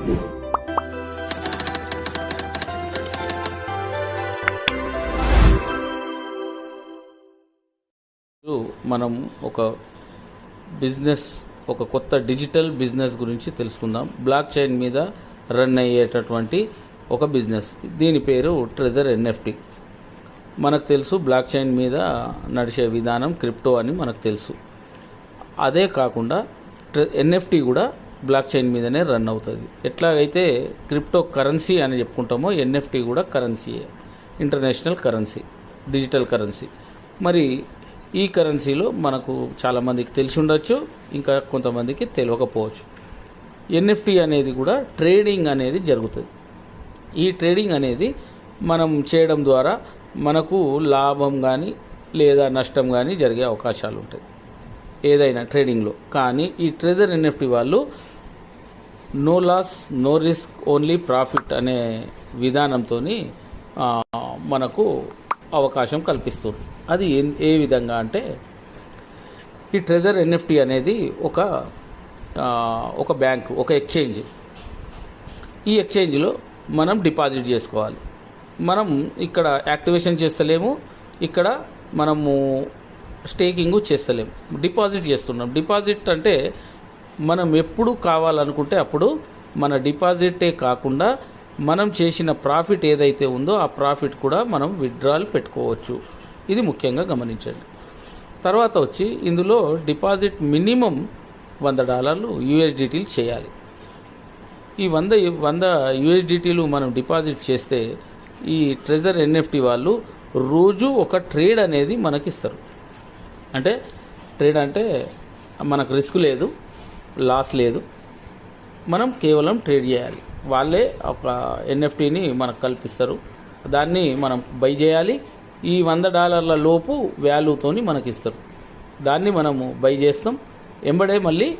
మనం ఒక బిజినెస్ ఒక కొత్త డిజిటల్ బిజినెస్ గురించి తెలుసుకుందాం. బ్లాక్ చైన్ మీద రన్ అయ్యేటటువంటి ఒక బిజినెస్. దీని పేరు ట్రెజర్ ఎన్ఎఫ్టి మనకు తెలుసు బ్లాక్ చైన్ మీద నడిచే విధానం క్రిప్టో అని మనకు తెలుసు. అదే కాకుండా ఎన్ఎఫ్టి కూడా బ్లాక్ చైన్ మీదనే రన్ అవుతుంది. ఎట్లాగైతే క్రిప్టో కరెన్సీ అని చెప్పుకుంటామో ఎన్ఎఫ్టీ కూడా కరెన్సీయే ఇంటర్నేషనల్ కరెన్సీ డిజిటల్ కరెన్సీ. మరి ఈ కరెన్సీలో మనకు చాలామందికి తెలిసి ఉండొచ్చు ఇంకా కొంతమందికి తెలియకపోవచ్చు. ఎన్ఎఫ్టీ అనేది కూడా ట్రేడింగ్ అనేది జరుగుతుంది. ఈ ట్రేడింగ్ అనేది మనం చేయడం ద్వారా మనకు లాభం కానీ లేదా నష్టం కానీ జరిగే అవకాశాలు ఉంటాయి ఏదైనా ట్రేడింగ్లో. కానీ ఈ ట్రెజర్ ఎన్ఎఫ్టీ వాళ్ళు no loss no risk only profit అనే విధానంతో మనకు అవకాశం కల్పిస్తుంది. అది ఏ- ఏ విధంగా అంటే ఈ ట్రెజర్ ఎన్ఎఫ్టి అనేది ఒక ఒక బ్యాంక్ ఒక ఎక్స్చేంజ్ ఈ ఎక్స్చేంజ్లో మనం డిపాజిట్ చేసుకోవాలి. మనం ఇక్కడ యాక్టివేషన్ చేస్తలేము ఇక్కడ మనము స్టేకింగ్ చేస్తలేము. డిపాజిట్ చేస్తున్నాం. డిపాజిట్ అంటే మనం ఎప్పుడు కావాలనుకుంటే అప్పుడు మన డిపాజిటే కాకుండా మనం చేసిన ప్రాఫిట్ ఏదైతే ఉందో ఆ ప్రాఫిట్ కూడా మనం విత్డ్రాల్ పెట్టుకోవచ్చు. ఇది ముఖ్యంగా గమనించండి. తర్వాత వచ్చి ఇందులో డిపాజిట్ మినిమం వంద డాలర్లు యూఎస్డిటీలు చేయాలి. ఈ వంద వంద యూఎస్డిటీలు మనం డిపాజిట్ చేస్తే ఈ ట్రెజర్ ఎన్ఎఫ్టీ వాళ్ళు రోజు ఒక ట్రేడ్ అనేది మనకిస్తారు. అంటే ట్రేడ్ అంటే మనకు రిస్క్ లేదు. లాస్ లేదు. మనం కేవలం ట్రేడ్ చేయాలి. వాళ్ళే ఒక ఎన్ఎఫ్టీని మనకు కల్పిస్తారు. దాన్ని మనం బై చేయాలి. ఈ వంద డాలర్ల లోపు వాల్యూతోని మనకి ఇస్తారు దాన్ని మనము బై చేస్తాం. ఎంబడే మళ్ళీ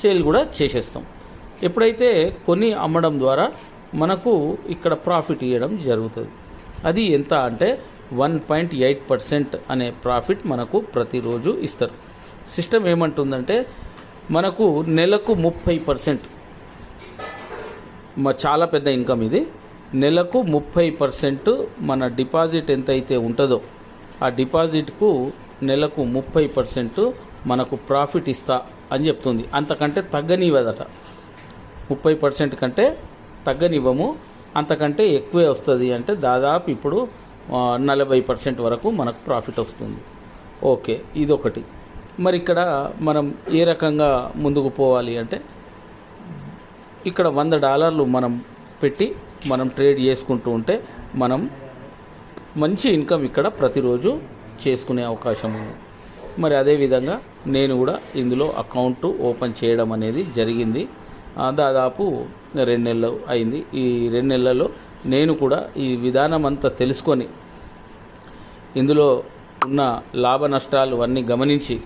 సేల్ కూడా చేసేస్తాం. ఎప్పుడైతే కొని అమ్మడం ద్వారా మనకు ఇక్కడ ప్రాఫిట్ ఇవ్వడం జరుగుతుంది. అది ఎంత అంటే వన్ పాయింట్ ఎయిట్ పర్సెంట్ అనే ప్రాఫిట్ మనకు ప్రతిరోజు ఇస్తారు. సిస్టమ్ ఏమంటుందంటే మనకు నెలకు ముప్పై పర్సెంట్. చాలా పెద్ద ఇన్కమ్ ఇది. నెలకు ముప్పై పర్సెంట్ మన డిపాజిట్ ఎంతైతే ఉంటుందో ఆ డిపాజిట్కు నెలకు ముప్పై పర్సెంట్ మనకు ప్రాఫిట్ ఇస్తా అని చెప్తుంది. అంతకంటే తగ్గనివ్వదట. ముప్పై పర్సెంట్ కంటే తగ్గనివ్వము. అంతకంటే ఎక్కువే వస్తుంది అంటే దాదాపు ఇప్పుడు నలభై పర్సెంట్ వరకు మనకు ప్రాఫిట్ వస్తుంది. ఓకే ఇదొకటి. మరి ఇక్కడ మనం ఏ రకంగా ముందుకు పోవాలి అంటే ఇక్కడ వంద డాలర్లు మనం పెట్టి మనం ట్రేడ్ చేసుకుంటూ ఉంటే మనం మంచి ఇన్కమ్ ఇక్కడ ప్రతిరోజు చేసుకునే అవకాశం ఉంది. మరి అదేవిధంగా నేను కూడా ఇందులో అకౌంట్ ఓపెన్ చేయడం అనేది జరిగింది. దాదాపు రెండు నెలలు అయింది. ఈ రెండు నెలల్లో నేను కూడా ఈ విధానం అంతా తెలుసుకొని ఇందులో ఉన్న లాభ నష్టాలు అన్నీ గమనించి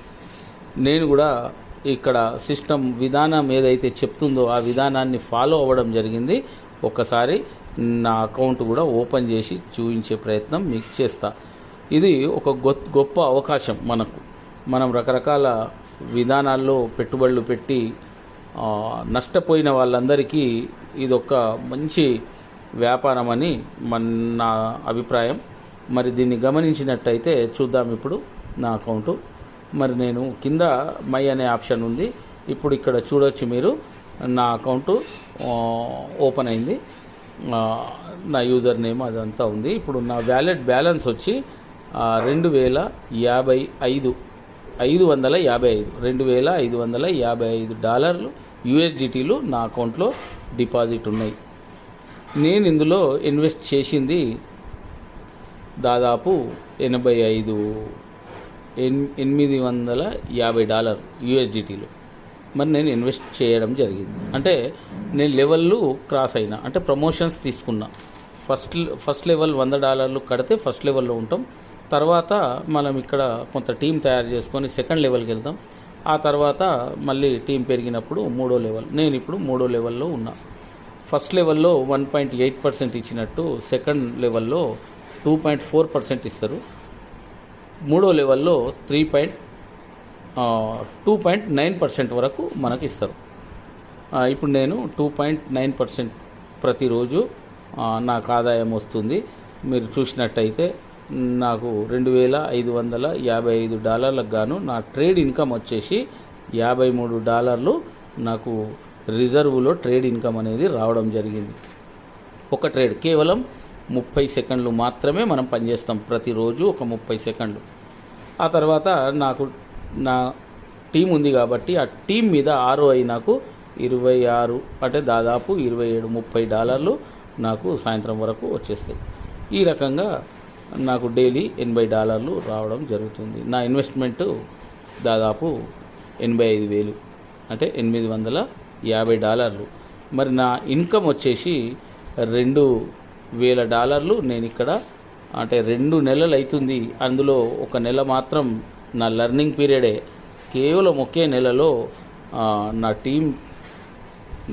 నేను కూడా ఇక్కడ సిస్టమ్ విధానం ఏదైతే చెప్తుందో ఆ విధానాన్ని ఫాలో అవ్వడం జరిగింది. ఒకసారి నా అకౌంట్ కూడా ఓపెన్ చేసి చూపించే ప్రయత్నం మీకు చేస్తా. ఇది ఒక గొ- గొప్ప అవకాశం మనకు. మనం రకరకాల విధానాల్లో పెట్టుబడులు పెట్టి నష్టపోయిన వాళ్ళందరికీ ఇదొక మంచి వ్యాపారం అని మన నా అభిప్రాయం. మరి దీన్ని గమనించినట్టయితే చూద్దాం ఇప్పుడు నా అకౌంటు. మరి నేను కింద మై అనే ఆప్షన్ ఉంది. ఇప్పుడు ఇక్కడ చూడవచ్చు మీరు. నా అకౌంటు ఓపెన్ అయింది. నా యూజర్ నేమ్ అదంతా ఉంది. ఇప్పుడు నా వ్యాలెట్ బ్యాలెన్స్ వచ్చి రెండు వేల యాభై ఐదు ఐదు వందల యాభై ఐదు. రెండు వేల ఐదు వందల యాభై ఐదు డాలర్లు యూఎస్డిటీలు నా అకౌంట్లో డిపాజిట్ ఉన్నాయి. నేను ఇందులో ఇన్వెస్ట్ చేసింది దాదాపు ఎనభై ఐదు ఎనిమిది వందల యాభై డాలర్ యూఎస్డిటీలు. మరి నేను ఇన్వెస్ట్ చేయడం జరిగింది. అంటే నేను లెవెల్లు క్రాస్ అయినా అంటే ప్రమోషన్స్ తీసుకున్నా. ఫస్ట్ ఫస్ట్ లెవెల్ వంద డాలర్లు కడితే ఫస్ట్ లెవెల్లో ఉంటాం. తర్వాత మనం ఇక్కడ కొంత టీం తయారు చేసుకొని సెకండ్ లెవెల్కి వెళ్తాం. ఆ తర్వాత మళ్ళీ టీం పెరిగినప్పుడు మూడో లెవెల్. నేను ఇప్పుడు మూడో లెవెల్లో ఉన్నా. ఫస్ట్ లెవెల్లో వన్ పాయింట్ ఎయిట్ పర్సెంట్ ఇచ్చినట్టు సెకండ్ లెవెల్లో టూ పాయింట్ ఫోర్ పర్సెంట్ ఇస్తారు. మూడో లెవెల్లో three point two point nine percent వరకు మనకి ఇస్తారు. ఇప్పుడు నేను టూ పాయింట్ నైన్ పర్సెంట్ ప్రతిరోజు నాకు ఆదాయం వస్తుంది. మీరు చూసినట్టయితే నాకు రెండు వేల ఐదు వందల యాభై ఐదు డాలర్లకు గాను నా ట్రేడ్ ఇన్కమ్ వచ్చేసి యాభై మూడు డాలర్లు నాకు రిజర్వులో ట్రేడ్ ఇన్కమ్ అనేది రావడం జరిగింది. ఒక ట్రేడ్ కేవలం ముప్పై సెకండ్లు మాత్రమే మనం పనిచేస్తాం ప్రతిరోజు ఒక ముప్పై సెకండ్లు. ఆ తర్వాత నాకు నా టీం ఉంది కాబట్టి ఆ టీం మీద ఆర్ఓఐ నాకు ఇరవై ఆరు అంటే దాదాపు ఇరవై ఏడు ముప్పై డాలర్లు నాకు సాయంత్రం వరకు వచ్చేస్తాయి. ఈ రకంగా నాకు డైలీ ఎనభై డాలర్లు రావడం జరుగుతుంది. నా ఇన్వెస్ట్మెంట్ దాదాపు ఎనభై ఐదు వేలు అంటే ఎనిమిది వందల యాభై డాలర్లు. మరి నా ఇన్కమ్ వచ్చేసి రెండు వేల డాలర్లు నేను ఇక్కడ అంటే రెండు నెలలు అవుతుంది అందులో ఒక నెల మాత్రం నా లెర్నింగ్ పీరియడే. కేవలం ఒకే నెలలో నా టీం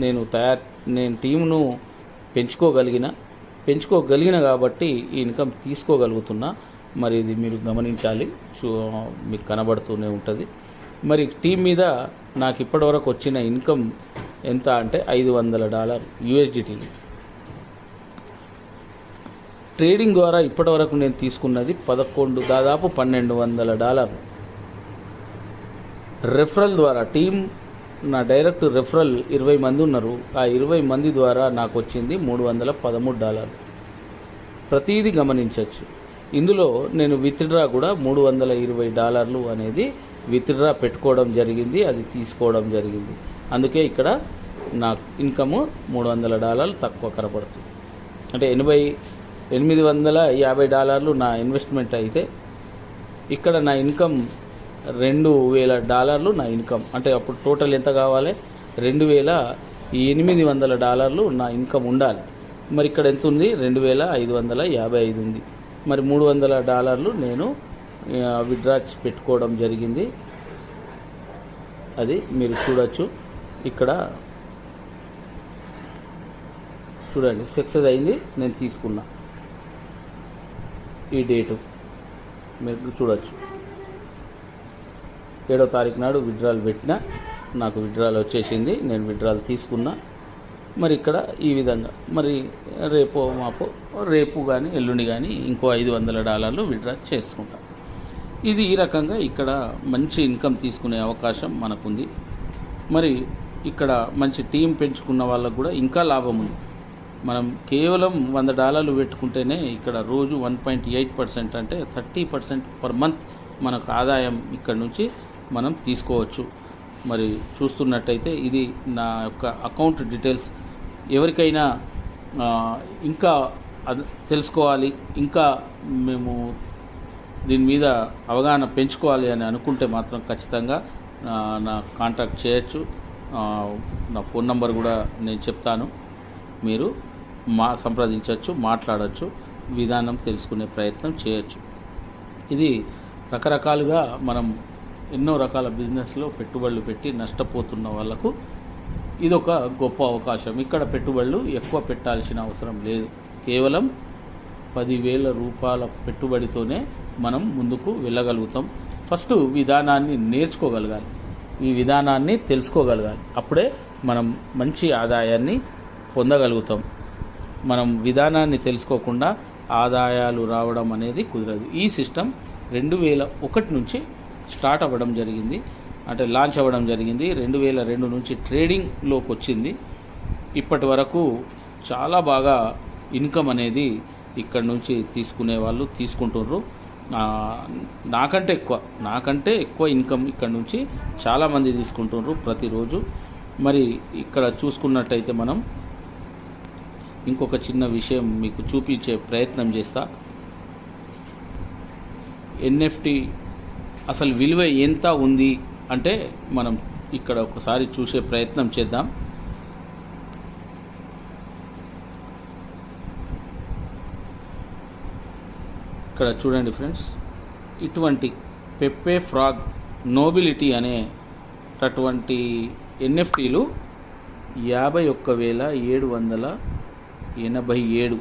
నేను తయారు నేను టీంను పెంచుకోగలిగిన పెంచుకోగలిగిన కాబట్టి ఈ ఇన్కమ్ తీసుకోగలుగుతున్నా. మరి ఇది మీరు గమనించాలి. చూ మీకు కనబడుతూనే ఉంటుంది. మరి టీం మీద నాకు ఇప్పటివరకు వచ్చిన ఇన్కమ్ ఎంత అంటే ఐదు వందల డాలర్ యూఎస్డిటీలు ట్రేడింగ్ ద్వారా ఇప్పటివరకు నేను తీసుకున్నది పదకొండు దాదాపు పన్నెండు వందల డాలర్లు. రెఫరల్ ద్వారా టీం నా డైరెక్ట్ రెఫరల్ ఇరవై మంది ఉన్నారు. ఆ ఇరవై మంది ద్వారా నాకు వచ్చింది మూడు వందల పదమూడు డాలర్లు. ప్రతిదీ గమనించవచ్చు. ఇందులో నేను విత్డ్రా కూడా మూడు వందల ఇరవై డాలర్లు అనేది విత్డ్రా పెట్టుకోవడం జరిగింది అది తీసుకోవడం జరిగింది. అందుకే ఇక్కడ నా ఇన్కమ్ మూడు వందల డాలర్లు తక్కువ కనపడుతుంది. అంటే ఎనభై ఎనిమిది వందల యాభై డాలర్లు నా ఇన్వెస్ట్మెంట్ అయితే ఇక్కడ నా ఇన్కమ్ రెండు వేల డాలర్లు నా ఇన్కమ్. అంటే అప్పుడు టోటల్ ఎంత కావాలి? రెండు వేల ఎనిమిది వందల డాలర్లు నా ఇన్కమ్ ఉండాలి. మరి ఇక్కడ ఎంత ఉంది? రెండు వేల ఐదు వందల యాభై ఐదు ఉంది. మరి మూడు వందల డాలర్లు నేను విడ్రా పెట్టుకోవడం జరిగింది. అది మీరు చూడొచ్చు. ఇక్కడ చూడండి సక్సెస్ అయింది నేను తీసుకున్నా. ఈ డేటు. మీరు చూడొచ్చు. ఏడో తారీఖు నాడు విడ్రాల్ పెట్టిన నాకు విడ్రాల్ వచ్చేసింది నేను విడ్రాల్ తీసుకున్నా. మరి ఇక్కడ ఈ విధంగా మరి రేపో మాపో రేపు కానీ ఎల్లుండి కానీ ఇంకో ఐదు వందల డాలర్లు విడ్రా చేసుకుంటాం. ఇది ఈ రకంగా ఇక్కడ మంచి ఇన్కమ్ తీసుకునే అవకాశం మనకుంది. మరి ఇక్కడ మంచి టీం పెంచుకున్న వాళ్ళకు కూడా ఇంకా లాభం ఉంది. మనం కేవలం వంద డాలర్లు పెట్టుకుంటేనే ఇక్కడ రోజు వన్ పాయింట్ ఎయిట్ పర్సెంట్ అంటే థర్టీ పర్సెంట్ పర్ మంత్ మనకు ఆదాయం ఇక్కడ నుంచి మనం తీసుకోవచ్చు. మరి చూస్తున్నట్టయితే ఇది నా యొక్క అకౌంట్ డీటెయిల్స్. ఎవరికైనా ఇంకా తెలుసుకోవాలి ఇంకా మేము దీని మీద అవగాహన పెంచుకోవాలి అని అనుకుంటే మాత్రం ఖచ్చితంగా నా కాంటాక్ట్ చేయొచ్చు. నా ఫోన్ నంబర్ కూడా నేను చెప్తాను. మీరు మా సంప్రదించవచ్చు మాట్లాడవచ్చు విధానం తెలుసుకునే ప్రయత్నం చేయొచ్చు. ఇది రకరకాలుగా మనం ఎన్నో రకాల బిజినెస్లో పెట్టుబడులు పెట్టి నష్టపోతున్న వాళ్ళకు ఇదొక గొప్ప అవకాశం. ఇక్కడ పెట్టుబడులు ఎక్కువ పెట్టాల్సిన అవసరం లేదు. కేవలం పదివేల రూపాయల పెట్టుబడితోనే మనం ముందుకు వెళ్ళగలుగుతాం. ఫస్ట్ విధానాన్ని నేర్చుకోగలగాలి. ఈ విధానాన్ని తెలుసుకోగలగాలి. అప్పుడే మనం మంచి ఆదాయాన్ని పొందగలుగుతాం. మనం విధానాన్ని తెలుసుకోకుండా ఆదాయాలు రావడం అనేది కుదరదు. ఈ సిస్టమ్ రెండు వేల ఒకటి నుంచి స్టార్ట్ అవ్వడం జరిగింది. అంటే లాంచ్ అవ్వడం జరిగింది. రెండు వేల రెండు నుంచి ట్రేడింగ్లోకి వచ్చింది. ఇప్పటి వరకు చాలా బాగా ఇన్కమ్ అనేది ఇక్కడ నుంచి తీసుకునే వాళ్ళు తీసుకుంటున్నారు నాకంటే ఎక్కువ నాకంటే ఎక్కువ ఇన్కమ్ ఇక్కడ నుంచి చాలామంది తీసుకుంటున్నారు ప్రతిరోజు. మరి ఇక్కడ చూసుకున్నట్టయితే మనం ఇంకొక చిన్న విషయం మీకు చూపించే ప్రయత్నం చేస్తా. ఎన్ఎఫ్టి అసలు విలువ ఎంత ఉంది అంటే మనం ఇక్కడ ఒకసారి చూసే ప్రయత్నం చేద్దాం. ఇక్కడ చూడండి ఫ్రెండ్స్ ఇటువంటి పెప్పే ఫ్రాగ్ నోబిలిటీ అనే అటువంటి ఎన్ఎఫ్టీలు యాభై ఒక్క వేల ఏడు వందల ఎనభై ఏడు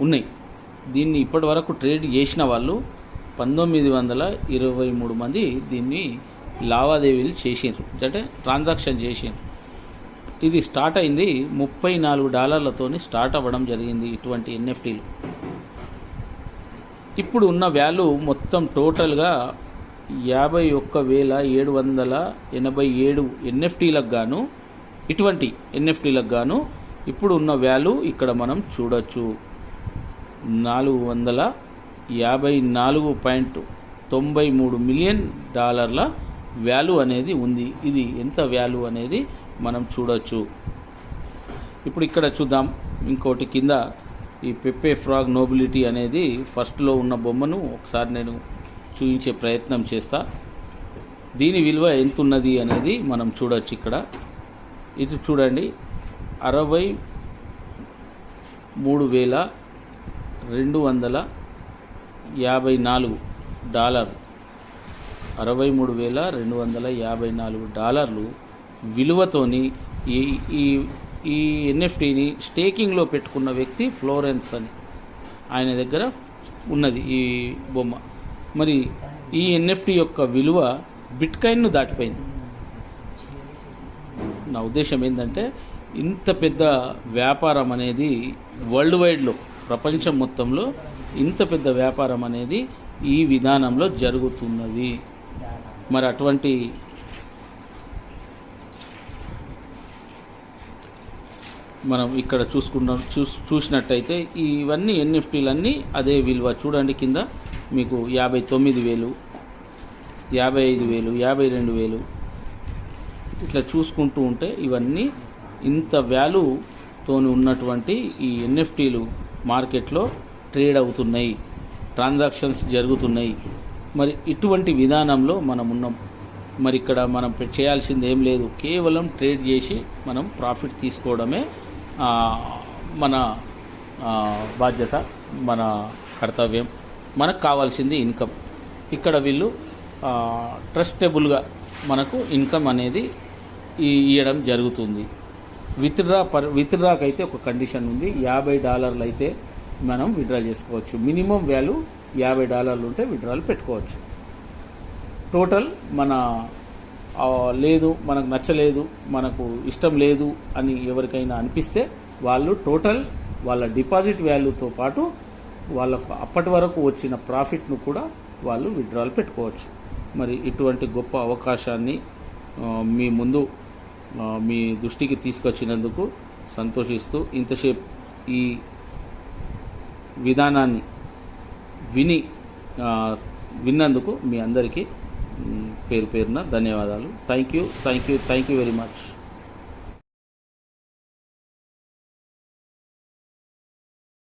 ఉన్నాయి. దీన్ని ఇప్పటి వరకు ట్రేడ్ చేసిన వాళ్ళు పంతొమ్మిది వందల ఇరవై మూడు మంది దీన్ని లావాదేవీలు చేసిండ్రు. అంటే ట్రాన్సాక్షన్ చేసిండ్రు. ఇది స్టార్ట్ అయింది ముప్పై నాలుగు డాలర్లతోని స్టార్ట్ అవ్వడం జరిగింది ఇటువంటి ఎన్ఎఫ్టీలు. ఇప్పుడు ఉన్న వాల్యూ మొత్తం టోటల్గా యాభై ఒక్క వేల ఏడు వందల ఎనభై ఏడు ఎన్ఎఫ్టీలకు గాను ఇటువంటి ఎన్ఎఫ్టీలకు గాను ఇప్పుడు ఉన్న వాల్యూ ఇక్కడ మనం చూడొచ్చు. నాలుగు వందల యాభై నాలుగు పాయింట్ తొంభై మూడు మిలియన్ డాలర్ల వాల్యూ అనేది ఉంది. ఇది ఎంత వాల్యూ అనేది మనం చూడొచ్చు. ఇప్పుడు ఇక్కడ చూద్దాం. ఇంకోటి కింద ఈ పెప్పే ఫ్రాగ్ నోబిలిటీ అనేది ఫస్ట్లో ఉన్న బొమ్మను ఒకసారి నేను చూపించే ప్రయత్నం చేస్తా. దీని విలువ ఎంత ఉన్నది అనేది మనం చూడొచ్చు ఇక్కడ. ఇది చూడండి. అరవై మూడు వేల రెండు వందల యాభై నాలుగు డాలర్. అరవై మూడు వేల రెండు వందల యాభై నాలుగు డాలర్లు విలువతోని ఈ ఈ ఈ ఎన్ఎఫ్టీని స్టేకింగ్లో పెట్టుకున్న వ్యక్తి ఫ్లోరెన్స్ అని ఆయన దగ్గర ఉన్నది ఈ బొమ్మ. మరి ఈ ఎన్ఎఫ్టీ యొక్క విలువ బిట్కాయిన్ను దాటిపోయింది. నా ఉద్దేశం ఏంటంటే ఇంత పెద్ద వ్యాపారం అనేది వరల్డ్ వైడ్లో ప్రపంచం మొత్తంలో ఇంత పెద్ద వ్యాపారం అనేది ఈ విధానంలో జరుగుతున్నది. మరి అటువంటి మనం ఇక్కడ చూసుకున్నాం చూస్ చూసినట్టయితే ఇవన్నీ ఎన్ఎఫ్టీలన్నీ అదే విలువ. చూడండి కింద మీకు యాభై తొమ్మిది వేలు యాభై ఐదు వేలు యాభై రెండు వేలు. ఇట్లా చూసుకుంటూ ఉంటే ఇవన్నీ ఇంత వాల్యూతోని ఉన్నటువంటి ఈ ఎన్ఎఫ్టీలు మార్కెట్లో ట్రేడ్ అవుతున్నాయి ట్రాన్సాక్షన్స్ జరుగుతున్నాయి. మరి ఇటువంటి విధానంలో మనం ఉన్నాం. మరి ఇక్కడ మనం చేయాల్సింది ఏం లేదు. కేవలం ట్రేడ్ చేసి మనం ప్రాఫిట్ తీసుకోవడమే మన బాధ్యత మన కర్తవ్యం. మనకు కావాల్సింది ఇన్కమ్ ఇక్కడ వీళ్ళు ట్రస్టబుల్గా మనకు ఇన్కమ్ అనేది ఇవ్వడం జరుగుతుంది. విత్డ్రా పర్ విత్డ్రాకి అయితే ఒక కండిషన్ ఉంది. యాభై డాలర్లు అయితే మనం విత్డ్రా చేసుకోవచ్చు. మినిమం వాల్యూ యాభై డాలర్లు ఉంటే విత్డ్రాలు పెట్టుకోవచ్చు. టోటల్ మన లేదు మనకు నచ్చలేదు మనకు ఇష్టం లేదు అని ఎవరికైనా అనిపిస్తే వాళ్ళు టోటల్ వాళ్ళ డిపాజిట్ వాల్యూతో పాటు వాళ్ళకు అప్పటి వరకు వచ్చిన ప్రాఫిట్ను కూడా వాళ్ళు విత్డ్రాలు పెట్టుకోవచ్చు. మరి ఇటువంటి గొప్ప అవకాశాన్ని మీ ముందు మీ దృష్టికి తీసుకొచ్చినందుకు సంతోషిస్తూ ఇంతసేపు ఈ విధానాన్ని విని విన్నందుకు మీ అందరికీ పేరు పేరున ధన్యవాదాలు. Thank you thank you thank you very much